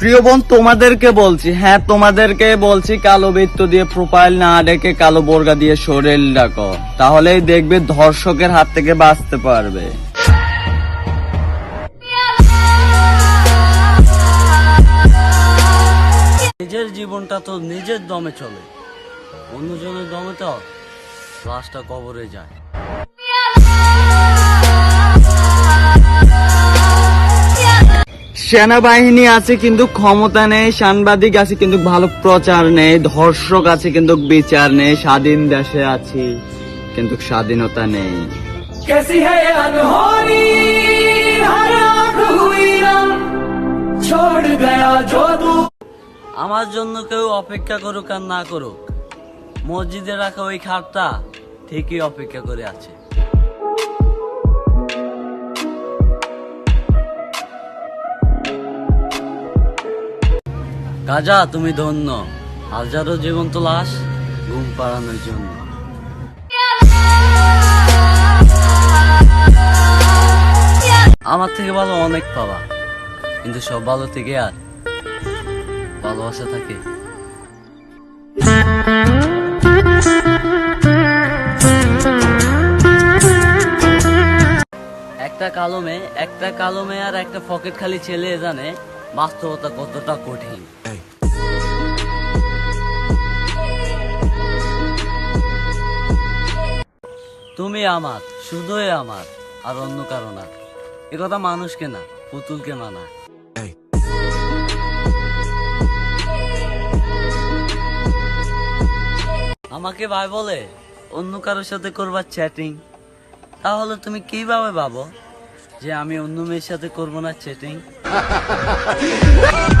প্রিয় বোন, তোমাদেরকে বলছি হ্যাঁ তোমাদেরকে বলছি, কালো বৃত্ত দিয়ে প্রোফাইল না ডেকে কালো বোরগা দিয়ে শরীর ডাকো। তাহলেই দেখবে ধর্ষকের হাত থেকে বাঁচতে পারবে। নিজের জীবনটা তো নিজের দমে চলে। অন্যজনের দমে তো লাশটা কবরে যায়। সেনাবাহিনী আছে কিন্তু ক্ষমতা নেই সাংবাদিক আছে কিন্তু ভালো প্রচার নেই ধর্ষক আছে কিন্তু বিচার নেই স্বাধীন দেশে আছি কিন্তু স্বাধীনতা নেই। আমার জন্য কেউ অপেক্ষা করুক আর না করুক মসজিদে রাখা ওই খাটটা ঠিকই অপেক্ষা করে আছে। কাজা তুমি ধন্য। হাজারো জীবন্ত লাশ ঘুম পাড়ানোর জন্য। আমার থেকে ভালো অনেক পাওয়া, কিন্তু সব ভালো থেকে আর ভালোবাসা থাকে। একটা কালমে একটা কালমে আর একটা পকেট খালি ছেলে জানে বাস্তবতা কতটা কঠিন? তুমি আমার শুধুই আমার আর অন্য কারও না। একথা মানুষকে না পুতুলকে মানা। আমাকে ভাই বলে অন্য কারোর সাথে করবার চ্যাটিং তাহলে তুমি কীভাবে ভাবো যে আমি অন্য মেয়ের সাথে করব না চ্যাটিং 哈哈哈哈哈哈